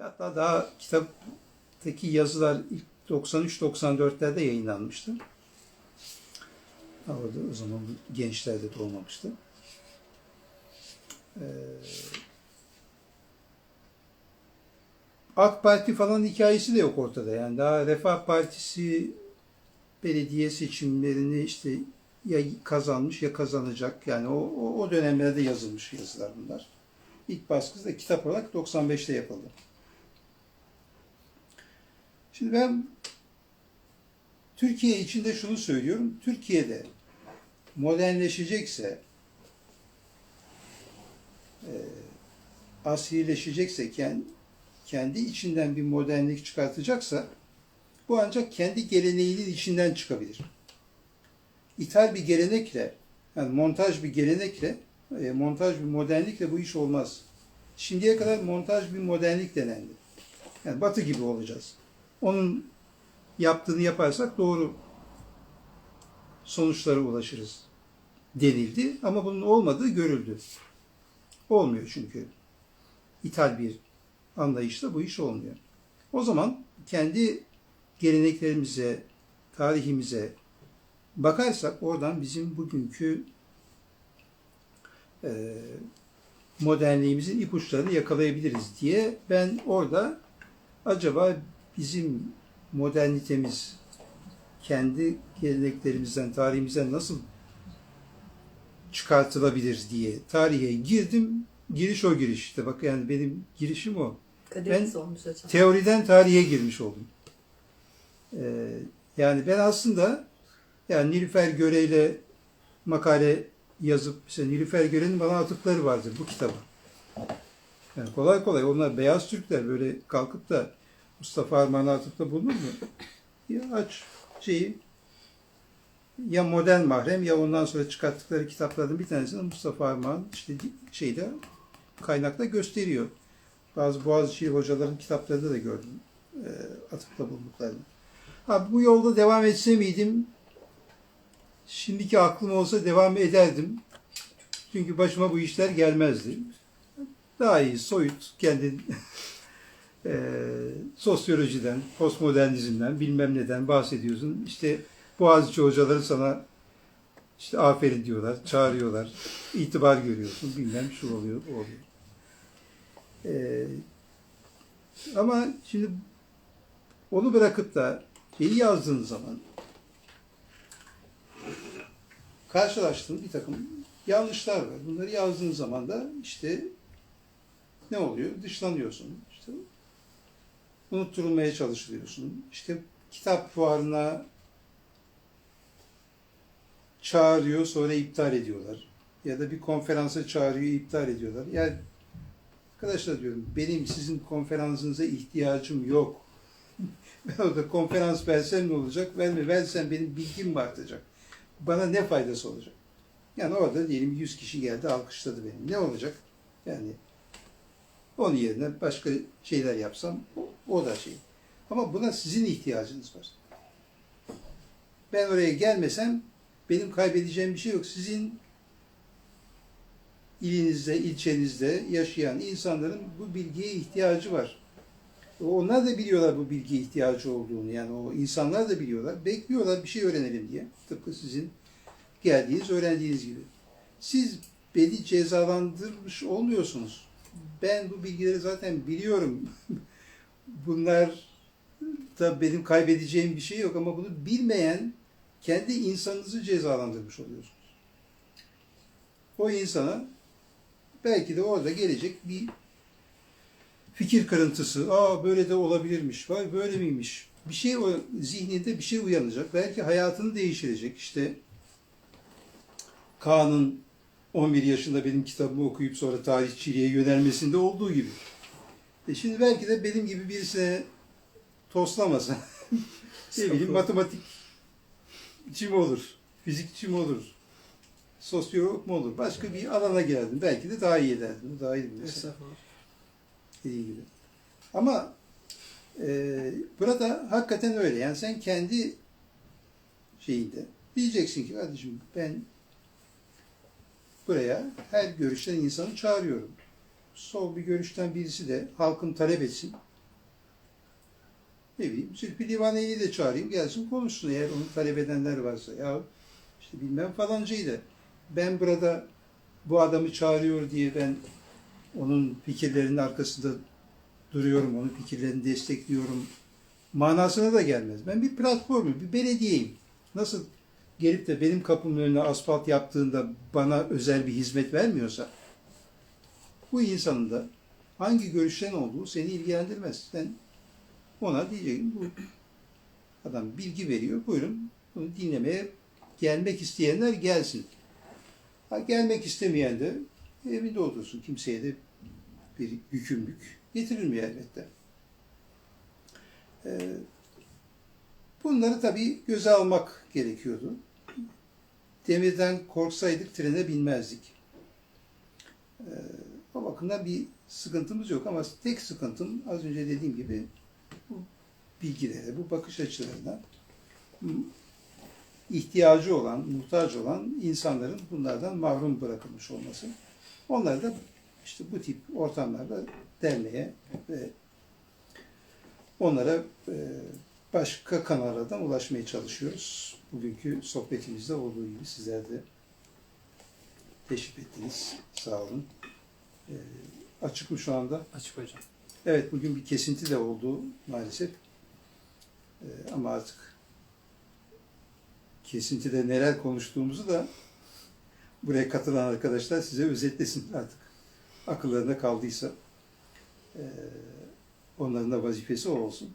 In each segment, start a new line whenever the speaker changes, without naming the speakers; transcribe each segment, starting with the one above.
Hatta daha kitaptaki yazılar ilk 93-94'lerde yayınlanmıştı. Orada o zaman gençler de doğmamıştı. Ee, AK Parti falan hikayesi de yok ortada. Yani daha Refah Partisi belediye seçimlerini işte ya kazanmış ya kazanacak. Yani o, o, o dönemlerde yazılmış yazılar bunlar. İlk baskısı da kitap olarak 95'te yapıldı. Şimdi ben Türkiye içinde şunu söylüyorum. Türkiye'de modernleşecekse e, asrileşecekse kend- kendi içinden bir modernlik çıkartacaksa bu ancak kendi geleneğinin içinden çıkabilir. İthal bir gelenekle yani montaj bir gelenekle e, montaj bir modernlikle bu iş olmaz. Şimdiye kadar montaj bir modernlik denendi. Yani batı gibi olacağız. Onun yaptığını yaparsak doğru sonuçlara ulaşırız denildi ama bunun olmadığı görüldü. Olmuyor çünkü. İthal bir anlayışla bu iş olmuyor. O zaman kendi geleneklerimize, tarihimize bakarsak oradan bizim bugünkü e, modernliğimizin ipuçlarını yakalayabiliriz diye ben orada acaba bizim modernitemiz kendi geleneklerimizden, tarihimizden nasıl çıkartılabilir diye tarihe girdim. Giriş o giriş. İşte bak yani benim girişim o.
Kaderiniz olmuş hocam.
Teoriden tarihe girmiş oldum. Ee, yani ben aslında yani Nilüfer Göre'yle makale yazıp işte Nilüfer Göre'nin bana atıkları vardır bu kitaba. Yani kolay kolay onlar beyaz Türkler böyle kalkıp da Mustafa Armağan'a atıfta bulunur mu? Ya aç şeyi ya modern mahrem ya ondan sonra çıkarttıkları kitaplardan bir tanesini Mustafa Armağan işte şeyde kaynakta gösteriyor. Bazı Boğaziçi hocaların kitaplarında da gördüm e, atıfta bulunduklarını. Ha, bu yolda devam etse miydim? Şimdiki aklım olsa devam ederdim. Çünkü başıma bu işler gelmezdi. Daha iyi soyut kendi e, sosyolojiden, postmodernizmden, bilmem neden bahsediyorsun. İşte Boğaziçi hocaları sana işte aferin diyorlar, çağırıyorlar, itibar görüyorsun, bilmem şu oluyor, bu oluyor. Ee, ama şimdi onu bırakıp da şeyi yazdığın zaman karşılaştığın bir takım yanlışlar var. Bunları yazdığın zaman da işte ne oluyor? Dışlanıyorsun. Unutturulmaya çalışılıyorsun. İşte kitap fuarına çağırıyor sonra iptal ediyorlar. Ya da bir konferansa çağırıyor iptal ediyorlar. Yani arkadaşlar diyorum benim sizin konferansınıza ihtiyacım yok. Ben orada konferans versem ne olacak? Verme, versem benim bilgim mi artacak? Bana ne faydası olacak? Yani orada diyelim 100 kişi geldi alkışladı beni. Ne olacak? Yani onun yerine başka şeyler yapsam o, da şey. Ama buna sizin ihtiyacınız var. Ben oraya gelmesem benim kaybedeceğim bir şey yok. Sizin ilinizde, ilçenizde yaşayan insanların bu bilgiye ihtiyacı var. Onlar da biliyorlar bu bilgiye ihtiyacı olduğunu. Yani o insanlar da biliyorlar. Bekliyorlar bir şey öğrenelim diye. Tıpkı sizin geldiğiniz, öğrendiğiniz gibi. Siz beni cezalandırmış olmuyorsunuz. Ben bu bilgileri zaten biliyorum. Bunlar da benim kaybedeceğim bir şey yok ama bunu bilmeyen kendi insanınızı cezalandırmış oluyorsunuz. O insana belki de orada gelecek bir fikir kırıntısı. Aa böyle de olabilirmiş. Vay böyle miymiş? Bir şey o zihninde bir şey uyanacak. Belki hayatını değiştirecek. İşte Kaan'ın 11 yaşında benim kitabımı okuyup sonra tarihçiliğe yönelmesinde olduğu gibi. E şimdi belki de benim gibi birisine toslamasa ne bileyim matematik mi olur, fizikçi mi olur, sosyolog mu olur, başka bir alana girerdim. Belki de daha iyi ederdim. Daha iyi bilirsin
Estağfurullah.
dediği gibi. Ama e, burada hakikaten öyle. Yani sen kendi şeyinde diyeceksin ki kardeşim ben buraya her görüşten insanı çağırıyorum. Sol bir görüşten birisi de halkın talep etsin. ne bileyim Zülfü Livaneli'yi de çağırayım gelsin konuşsun eğer onu talep edenler varsa. Ya işte bilmem falancaydı. Ben burada bu adamı çağırıyor diye ben onun fikirlerinin arkasında duruyorum, onun fikirlerini destekliyorum manasına da gelmez. Ben bir platformum, bir belediyeyim. Nasıl gelip de benim kapımın önüne asfalt yaptığında bana özel bir hizmet vermiyorsa bu insanın da hangi görüşten olduğu seni ilgilendirmez. Sen ona diyeceksin bu adam bilgi veriyor. Buyurun bunu dinlemeye gelmek isteyenler gelsin. Ha, gelmek istemeyen de evinde otursun. Kimseye de bir yükümlülük getirilmiyor elbette. Ee, bunları tabii göze almak gerekiyordu. Demirden korksaydık trene binmezdik. Ee, o bakımdan bir sıkıntımız yok ama tek sıkıntım az önce dediğim gibi bu bilgilere, bu bakış açılarına ihtiyacı olan, muhtaç olan insanların bunlardan mahrum bırakılmış olması. Onları da işte bu tip ortamlarda derneğe ve onlara e, başka kanallardan ulaşmaya çalışıyoruz. Bugünkü sohbetimizde olduğu gibi sizler de teşrif ettiniz. Sağ olun. E, açık mı şu anda?
Açık hocam.
Evet bugün bir kesinti de oldu maalesef. Ee, ama artık kesintide neler konuştuğumuzu da buraya katılan arkadaşlar size özetlesin artık. Akıllarına kaldıysa ee, onların da vazifesi o olsun.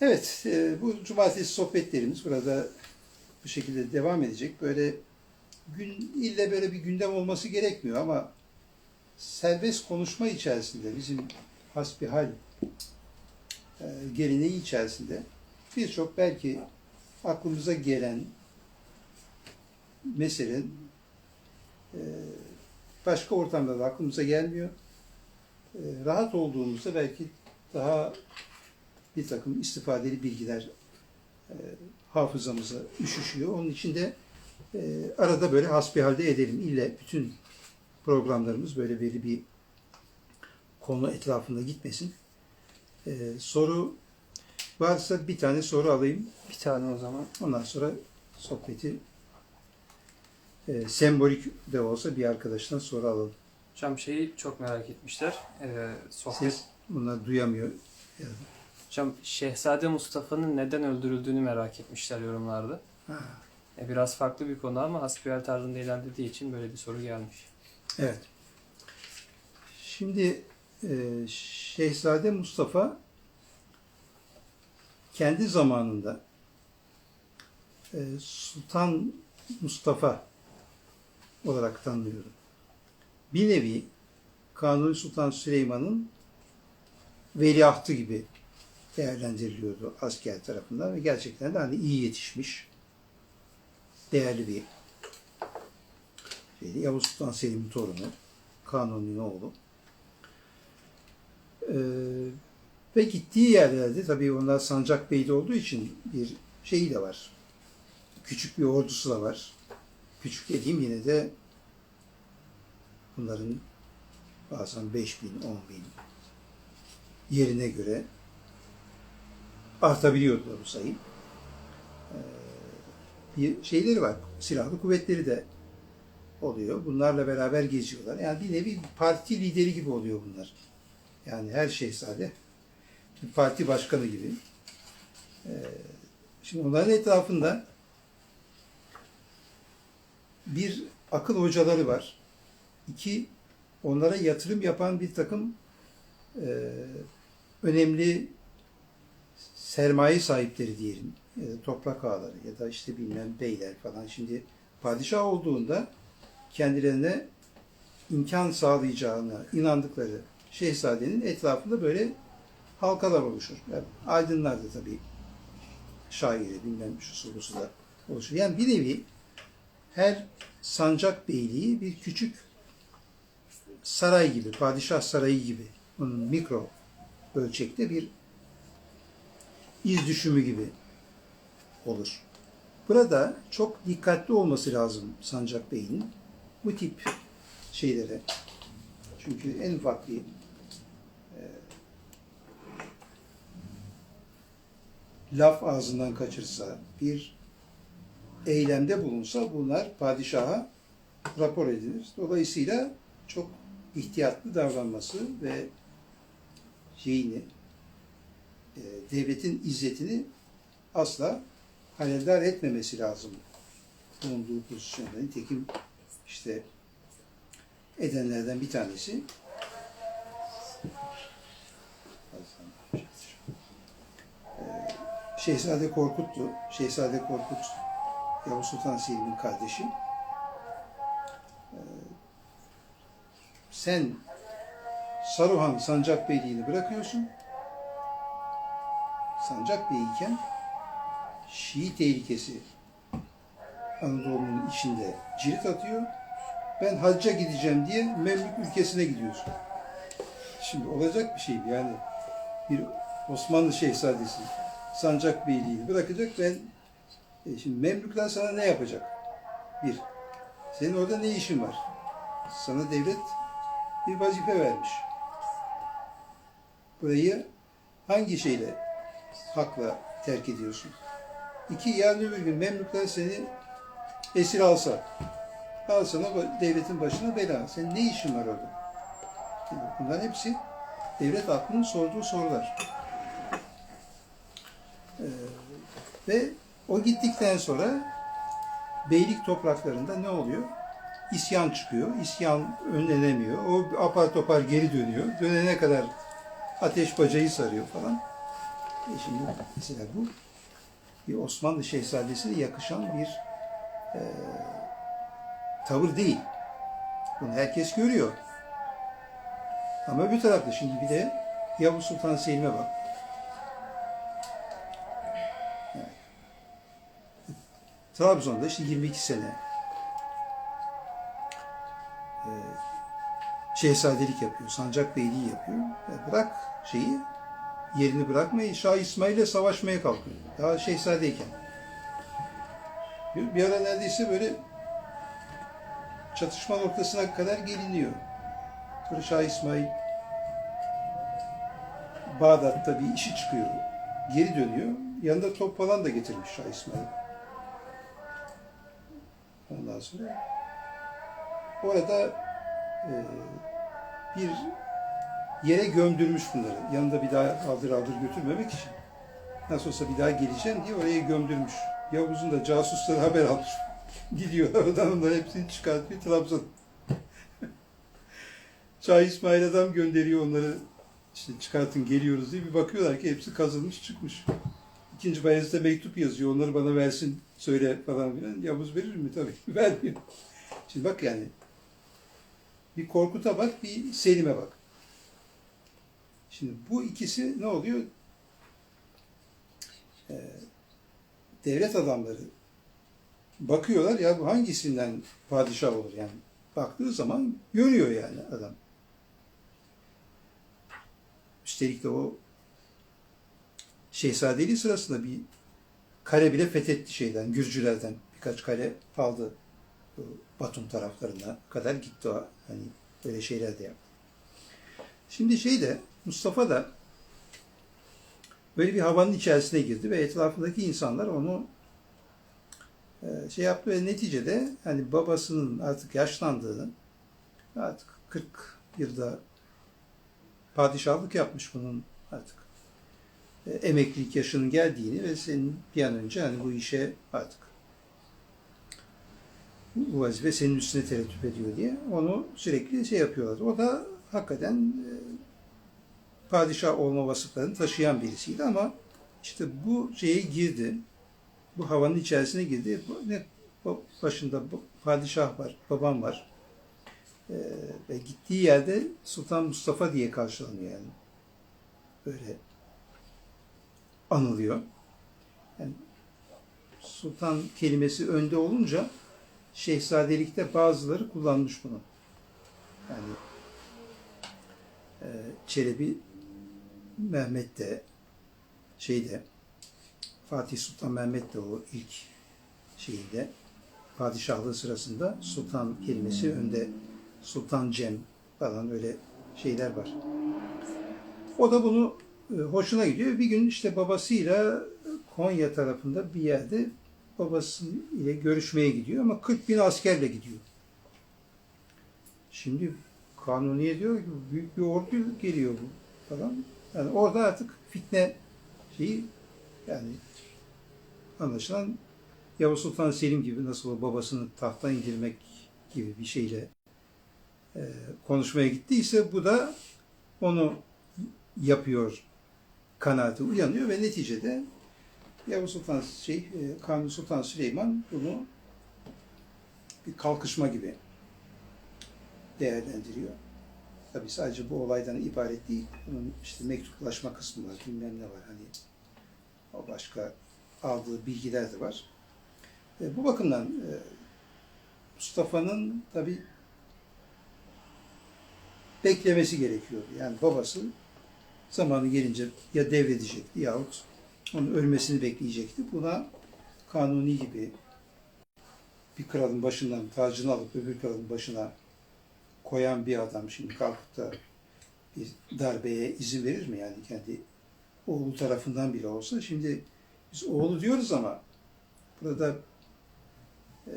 Evet, e, bu cumartesi sohbetlerimiz burada bu şekilde devam edecek. Böyle gün ille böyle bir gündem olması gerekmiyor ama serbest konuşma içerisinde bizim hasbihal e, geleneği içerisinde birçok belki aklımıza gelen mesele e, başka ortamda da aklımıza gelmiyor. E, rahat olduğumuzda belki daha bir takım istifadeli bilgiler e, hafızamıza üşüşüyor. Onun için de e, arada böyle hasbihalde edelim. İlle bütün programlarımız böyle belli bir konu etrafında gitmesin. Ee, soru varsa bir tane soru alayım.
Bir tane o zaman.
Ondan sonra sohbeti e, sembolik de olsa bir arkadaştan soru alalım.
Hocam şeyi çok merak etmişler. Ee, sohbet.
Siz bunları duyamıyor.
Hocam Şehzade Mustafa'nın neden öldürüldüğünü merak etmişler yorumlarda.
Ha,
E, biraz farklı bir konu ama hasbihal tarzında ilerlediği için böyle bir soru gelmiş.
evet. Şimdi e, Şehzade Mustafa kendi zamanında e, Sultan Mustafa olarak tanınıyordu. Bir nevi Kanuni Sultan Süleyman'ın veliahtı gibi değerlendiriliyordu asker tarafından ve gerçekten de hani iyi yetişmiş, değerli bir şeydi. Yavuz Sultan Selim'in torunu, Kanuni'nin oğlu. Ee, ve gittiği yerlerde tabii onlar Sancak Bey'de olduğu için bir şeyi de var. Küçük bir ordusu da var. Küçük dediğim yine de bunların bazen 5 bin, 10 bin yerine göre artabiliyordu bu sayı. Ee, bir şeyleri var. Silahlı kuvvetleri de oluyor. Bunlarla beraber geziyorlar. Yani bir nevi parti lideri gibi oluyor bunlar. Yani her şehzade bir parti başkanı gibi. Ee, şimdi onların etrafında bir akıl hocaları var. İki, onlara yatırım yapan bir takım e, önemli sermaye sahipleri diyelim. Ya da toprak ağaları ya da işte bilmem beyler falan. Şimdi padişah olduğunda kendilerine imkan sağlayacağına inandıkları şehzadenin etrafında böyle halkalar oluşur. Yani aydınlar da tabii şairi bilmem şu busu da oluşur. Yani bir nevi her sancak beyliği bir küçük saray gibi, padişah sarayı gibi onun mikro ölçekte bir iz düşümü gibi olur. Burada çok dikkatli olması lazım Sancak Bey'in bu tip şeylere. Çünkü en ufak bir e, laf ağzından kaçırsa, bir eylemde bulunsa bunlar padişaha rapor edilir. Dolayısıyla çok ihtiyatlı davranması ve şeyini, devletin izzetini asla halendar etmemesi lazım bulunduğu pozisyonda. Nitekim işte edenlerden bir tanesi Ee, Şehzade Korkut'tu. Şehzade Korkut Yavuz Sultan Selim'in kardeşi. Ee, Sen Saruhan Sancak Beyliğini bırakıyorsun. Sancak Bey iken Şii tehlikesi Anadolu'nun içinde cirit atıyor. Ben hacca gideceğim diye Memlük ülkesine gidiyorsun. Şimdi olacak bir şey? Yani bir Osmanlı şehzadesi Sancak Beyliği'ni bırakacak ben e, şimdi Memlükler sana ne yapacak? Bir, senin orada ne işin var? Sana devlet bir vazife vermiş. Burayı hangi şeyle, hakla terk ediyorsun? İki, yarın öbür gün Memlükler seni esir alsa, al sana devletin başına bela. Senin ne işin var orada? Bunların hepsi devlet aklının sorduğu sorular. Ee, ve o gittikten sonra beylik topraklarında ne oluyor? İsyan çıkıyor. İsyan önlenemiyor. O apar topar geri dönüyor. Dönene kadar ateş bacayı sarıyor falan. Şimdi mesela bu bir Osmanlı şehzadesine yakışan bir e, tavır değil. Bunu herkes görüyor. Ama bir tarafta şimdi bir de Yavuz Sultan Selim'e bak. Evet. Trabzon'da işte 22 sene e, şehzadelik yapıyor, sancak beyliği yapıyor. Bırak şeyi, yerini bırakmayı, Şah İsmail'le savaşmaya kalkıyor. Daha şehzadeyken. Bir, ara neredeyse böyle çatışma noktasına kadar geliniyor. Sonra Şah İsmail Bağdat'ta bir işi çıkıyor. Geri dönüyor. Yanında top falan da getirmiş Şah İsmail. Ondan sonra orada e, bir yere gömdürmüş bunları. Yanında bir daha aldır aldır götürmemek için. Nasıl olsa bir daha geleceğim diye oraya gömdürmüş. Yavuz'un da casusları haber almış. Gidiyor oradan onların hepsini çıkartıyor Trabzon. Şah İsmail adam gönderiyor onları işte çıkartın geliyoruz diye bir bakıyorlar ki hepsi kazılmış çıkmış. İkinci Bayezid'e mektup yazıyor onları bana versin söyle falan filan. Yavuz verir mi? Tabii vermiyor. Şimdi bak yani bir Korkut'a bak bir Selim'e bak. Şimdi bu ikisi ne oluyor? Ee, devlet adamları bakıyorlar ya bu hangisinden padişah olur yani. Baktığı zaman görüyor yani adam. Üstelik de o şehzadeliği sırasında bir kale bile fethetti şeyden, Gürcülerden. Birkaç kale aldı. Batum taraflarına kadar gitti o. Hani böyle şeyler de yaptı. Şimdi şey de Mustafa da böyle bir havanın içerisine girdi ve etrafındaki insanlar onu e, şey yaptı ve neticede hani babasının artık yaşlandığını artık 40 yılda padişahlık yapmış bunun artık e, emeklilik yaşının geldiğini ve senin bir an önce hani bu işe artık bu vazife senin üstüne tereddüt ediyor diye onu sürekli şey yapıyorlar. O da hakikaten e, padişah olma vasıflarını taşıyan birisiydi ama işte bu şeye girdi. Bu havanın içerisine girdi. Ne başında padişah var, babam var. Ee, ve gittiği yerde Sultan Mustafa diye karşılanıyor yani. Böyle anılıyor. Yani sultan kelimesi önde olunca şehzadelikte bazıları kullanmış bunu. Yani e, Çelebi Mehmet de şeyde Fatih Sultan Mehmet de o ilk şeyinde padişahlığı sırasında sultan kelimesi önde Sultan Cem falan öyle şeyler var. O da bunu e, hoşuna gidiyor. Bir gün işte babasıyla Konya tarafında bir yerde babası ile görüşmeye gidiyor ama 40 bin askerle gidiyor. Şimdi Kanuniye diyor ki büyük bir ordu geliyor bu falan. Yani orada artık fitne şeyi yani anlaşılan Yavuz Sultan Selim gibi nasıl babasını tahttan indirmek gibi bir şeyle e, konuşmaya gittiyse bu da onu yapıyor kanaati uyanıyor ve neticede Yavuz Sultan şey e, Kanuni Sultan Süleyman bunu bir kalkışma gibi değerlendiriyor. Tabii sadece bu olaydan ibaret değil. Bunun işte mektuplaşma kısmı var, bilmem ne var. Hani o başka aldığı bilgiler de var. E, bu bakımdan e, Mustafa'nın tabii beklemesi gerekiyordu. Yani babası zamanı gelince ya devredecekti yahut onun ölmesini bekleyecekti. Buna kanuni gibi bir kralın başından tacını alıp öbür kralın başına koyan bir adam şimdi kalkıp da bir darbeye izin verir mi yani kendi oğlu tarafından bile olsa şimdi biz oğlu diyoruz ama burada e,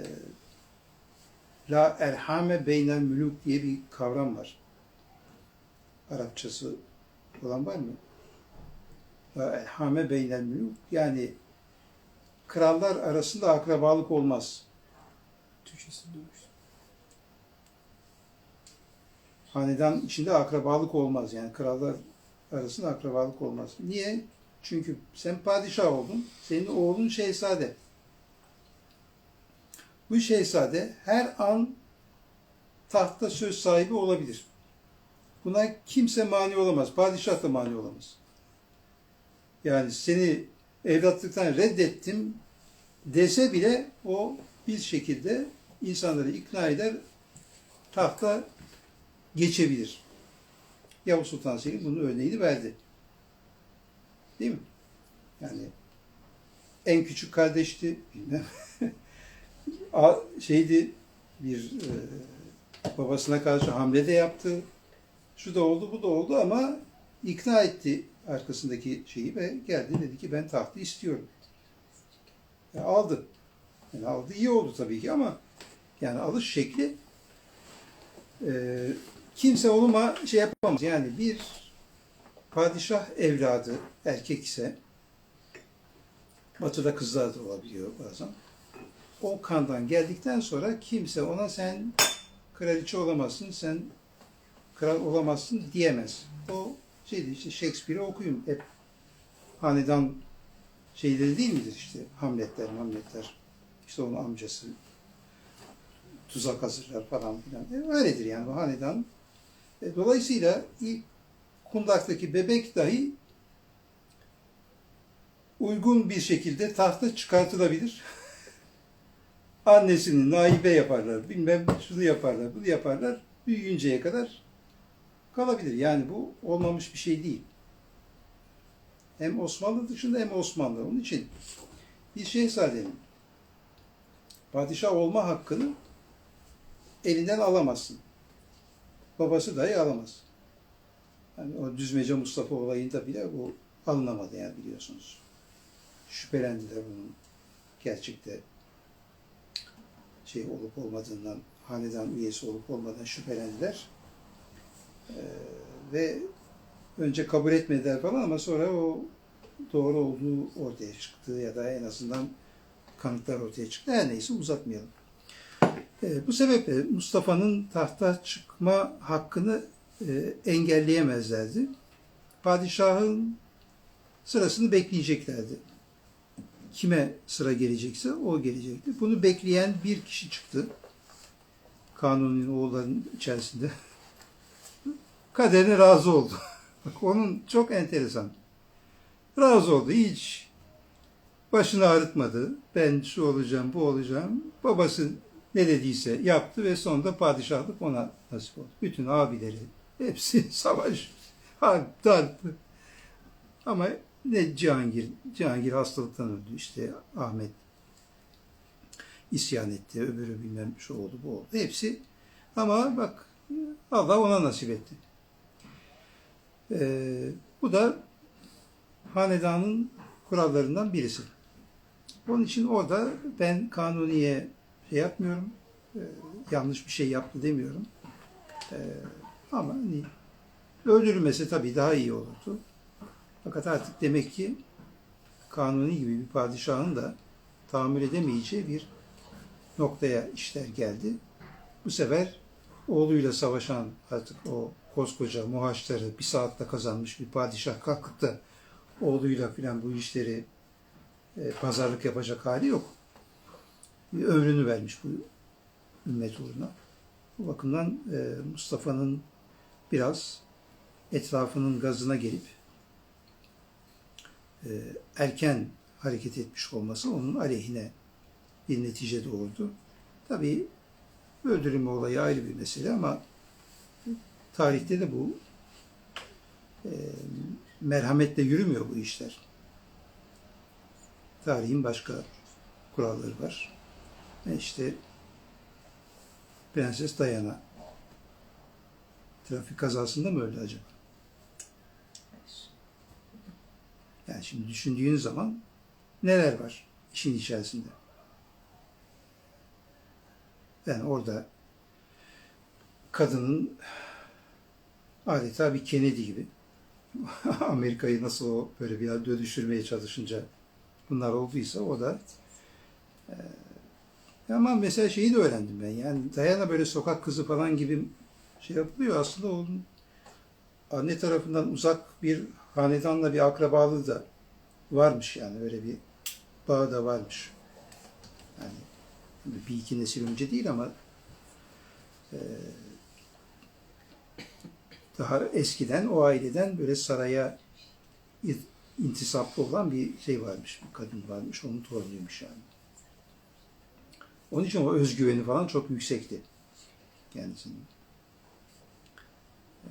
la erhame beynel müluk diye bir kavram var. Arapçası olan var mı? La erhame beynel müluk yani krallar arasında akrabalık olmaz.
Türkçesi duymuş.
Hanedan içinde akrabalık olmaz. Yani krallar arasında akrabalık olmaz. Niye? Çünkü sen padişah oldun. Senin oğlun şehzade. Bu şehzade her an tahtta söz sahibi olabilir. Buna kimse mani olamaz. Padişah da mani olamaz. Yani seni evlatlıktan reddettim dese bile o bir şekilde insanları ikna eder, tahta geçebilir. Yavuz Sultan Selim bunun örneğini verdi. Değil mi? Yani en küçük kardeşti, bilmem. Şeydi bir e, babasına karşı hamle de yaptı. Şu da oldu, bu da oldu ama ikna etti arkasındaki şeyi ve geldi dedi ki ben tahtı istiyorum. E, aldı. Yani aldı iyi oldu tabii ki ama yani alış şekli e, kimse onu ma- şey yapamaz. Yani bir padişah evladı erkek ise batıda kızlar da olabiliyor bazen. O kandan geldikten sonra kimse ona sen kraliçe olamazsın, sen kral olamazsın diyemez. O şeydi işte Shakespeare'i okuyun. Hep hanedan şeyleri değil midir işte Hamletler, Hamletler. İşte onun amcası tuzak hazırlar falan filan. E, öyledir yani bu hanedan. E, dolayısıyla ilk kundaktaki bebek dahi uygun bir şekilde tahta çıkartılabilir. Annesini naibe yaparlar, bilmem şunu yaparlar, bunu yaparlar. Büyüyünceye kadar kalabilir. Yani bu olmamış bir şey değil. Hem Osmanlı dışında hem Osmanlı. Onun için bir şehzadenin padişah olma hakkını elinden alamazsın. Babası dahi alamaz. Yani o düzmece Mustafa olayında bile bu alınamadı yani biliyorsunuz. Şüphelendiler bunun gerçekte şey olup olmadığından, hanedan üyesi olup olmadan şüphelendiler. Ee, ve önce kabul etmediler falan ama sonra o doğru olduğu ortaya çıktı ya da en azından kanıtlar ortaya çıktı. Her neyse uzatmayalım. E, bu sebeple Mustafa'nın tahta çıkma hakkını e, engelleyemezlerdi. Padişahın sırasını bekleyeceklerdi. Kime sıra gelecekse o gelecekti. Bunu bekleyen bir kişi çıktı. Kanuni'nin oğullarının içerisinde. Kaderine razı oldu. Bak onun çok enteresan. Razı oldu. Hiç başını ağrıtmadı. Ben şu olacağım, bu olacağım. Babası ne dediyse yaptı ve sonunda padişahlık ona nasip oldu. Bütün abileri hepsi savaş, harp, darp. Ama ne Cihangir, Cihangir hastalıktan öldü işte Ahmet isyan etti, öbürü bilmem şu oldu, bu oldu. Hepsi ama bak Allah ona nasip etti. Ee, bu da hanedanın kurallarından birisi. Onun için orada ben kanuniye şey yapmıyorum. e, yanlış bir şey yaptı demiyorum. E, ama hani öldürülmese tabii daha iyi olurdu. Fakat artık demek ki kanuni gibi bir padişahın da tahammül edemeyeceği bir noktaya işler geldi. Bu sefer oğluyla savaşan artık o koskoca muhaçları bir saatte kazanmış bir padişah kalkıp da oğluyla filan bu işleri e, pazarlık yapacak hali yok. Ömrünü vermiş bu ümmet uğruna. Bu bakımdan e, Mustafa'nın biraz etrafının gazına gelip e, erken hareket etmiş olması onun aleyhine bir netice doğurdu. Tabii öldürülme olayı ayrı bir mesele ama tarihte de bu e, merhametle yürümüyor bu işler. Tarihin başka kuralları var. E işte Prenses Diana trafik kazasında mı öldü acaba? Yani şimdi düşündüğün zaman neler var işin içerisinde? Yani orada kadının adeta bir Kennedy gibi Amerika'yı nasıl o böyle biraz dönüştürmeye çalışınca bunlar olduysa o da e, ama mesela şeyi de öğrendim ben yani Diana böyle sokak kızı falan gibi şey yapılıyor aslında onun anne tarafından uzak bir hanedanla bir akrabalığı da varmış yani öyle bir bağı da varmış. Yani bir iki nesil önce değil ama e, daha eskiden o aileden böyle saraya in- intisaplı olan bir şey varmış, bir kadın varmış, onun torunuymuş yani. Onun için o özgüveni falan çok yüksekti kendisinin. E,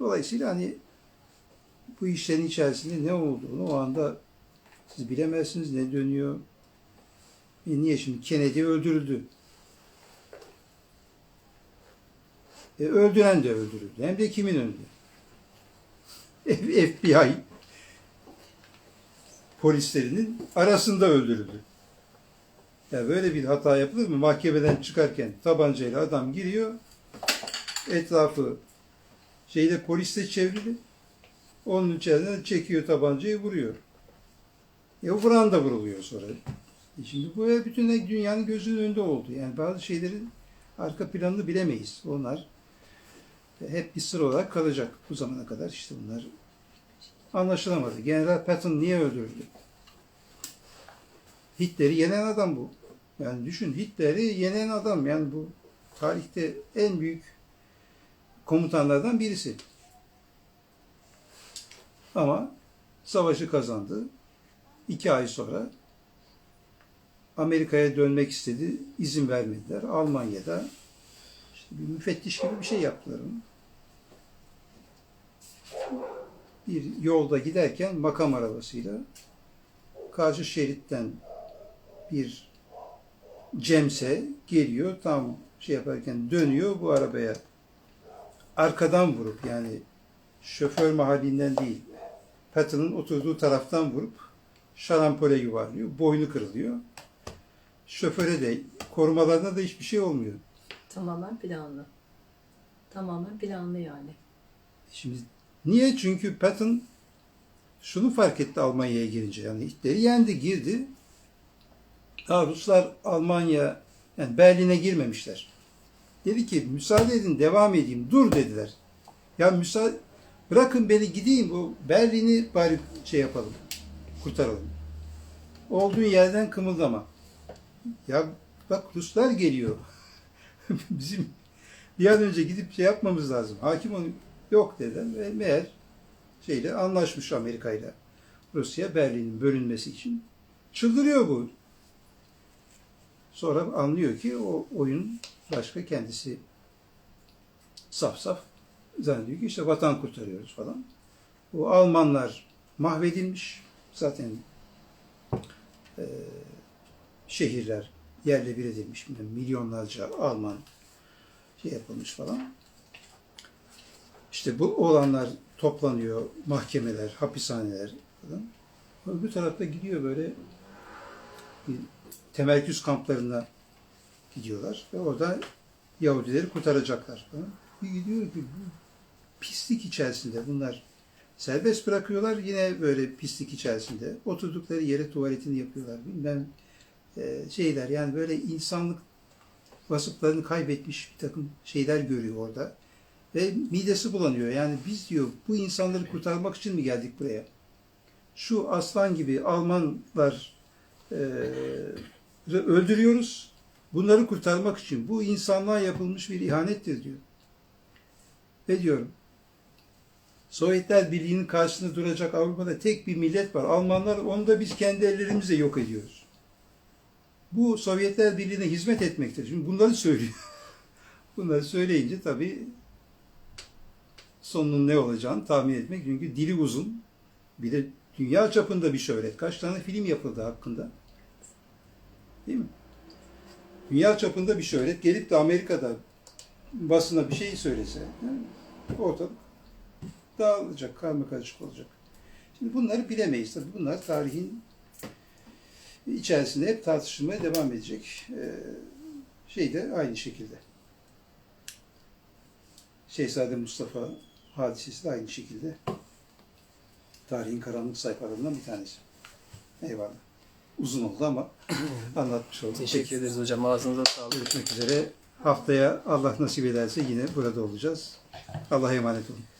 Dolayısıyla hani bu işlerin içerisinde ne olduğunu o anda siz bilemezsiniz ne dönüyor. E niye şimdi Kennedy öldürüldü? E öldüren de öldürüldü. Hem de kimin önünde? FBI polislerinin arasında öldürüldü. Ya böyle bir hata yapılır mı? Mahkemeden çıkarken tabancayla adam giriyor. Etrafı şeyle polisle çevrili. Onun içerisinden çekiyor tabancayı vuruyor. E vuran da vuruluyor sonra. E şimdi bu bütün dünyanın gözünün önünde oldu. Yani bazı şeylerin arka planını bilemeyiz. Onlar hep bir sır olarak kalacak bu zamana kadar. işte bunlar anlaşılamadı. General Patton niye öldürüldü? Hitler'i yenen adam bu. Yani düşün Hitler'i yenen adam. Yani bu tarihte en büyük komutanlardan birisi. Ama savaşı kazandı. İki ay sonra Amerika'ya dönmek istedi. İzin vermediler. Almanya'da işte bir müfettiş gibi bir şey yaptılar onu. Bir yolda giderken makam arabasıyla karşı şeritten bir cemse geliyor tam şey yaparken dönüyor bu arabaya arkadan vurup yani şoför mahallinden değil Patton'ın oturduğu taraftan vurup şarampole yuvarlıyor. Boynu kırılıyor. Şoföre de korumalarına da hiçbir şey olmuyor.
Tamamen planlı. Tamamen planlı yani.
Şimdi niye? Çünkü Patton şunu fark etti Almanya'ya girince. Yani Hitler'i yendi, girdi. Daha Ruslar Almanya, yani Berlin'e girmemişler. Dedi ki müsaade edin devam edeyim. Dur dediler. Ya müsaade bırakın beni gideyim bu Berlin'i bari şey yapalım. Kurtaralım. Olduğun yerden kımıldama. Ya bak Ruslar geliyor. Bizim bir an önce gidip şey yapmamız lazım. Hakim onu yok dediler ve meğer şeyle anlaşmış Amerika ile Rusya Berlin'in bölünmesi için. Çıldırıyor bu. Sonra anlıyor ki o oyun başka kendisi saf saf zannediyor ki işte vatan kurtarıyoruz falan. O Almanlar mahvedilmiş. Zaten e, şehirler yerle bir edilmiş. Milyonlarca Alman şey yapılmış falan. İşte bu olanlar toplanıyor, mahkemeler, hapishaneler falan. Öbür tarafta gidiyor böyle bir temerküz kamplarına gidiyorlar ve orada Yahudileri kurtaracaklar. Bir gidiyor ki bu pislik içerisinde bunlar serbest bırakıyorlar yine böyle pislik içerisinde. Oturdukları yere tuvaletini yapıyorlar. Bilmem e, şeyler yani böyle insanlık vasıflarını kaybetmiş bir takım şeyler görüyor orada. Ve midesi bulanıyor. Yani biz diyor bu insanları kurtarmak için mi geldik buraya? Şu aslan gibi Almanlar e, öldürüyoruz. Bunları kurtarmak için. Bu insanlığa yapılmış bir ihanettir diyor. Ve diyorum Sovyetler Birliği'nin karşısında duracak Avrupa'da tek bir millet var. Almanlar onu da biz kendi ellerimizle yok ediyoruz. Bu Sovyetler Birliği'ne hizmet etmektir. Şimdi bunları söylüyor. bunları söyleyince tabii sonunun ne olacağını tahmin etmek. Çünkü dili uzun. Bir de dünya çapında bir şöhret. Kaç tane film yapıldı hakkında. Değil mi? Dünya çapında bir şöhret. Gelip de Amerika'da basına bir şey söylese yani ortalık dağılacak, karma karışık olacak. Şimdi bunları bilemeyiz. Tabii bunlar tarihin içerisinde hep tartışılmaya devam edecek. Ee, şey de aynı şekilde. Şehzade Mustafa hadisesi de aynı şekilde. Tarihin karanlık sayfalarından bir tanesi. Eyvallah. Uzun oldu ama anlatmış oldum.
Teşekkür ederiz hocam. Ağzınıza sağlık.
Görüşmek üzere. Haftaya Allah nasip ederse yine burada olacağız. Allah'a emanet olun.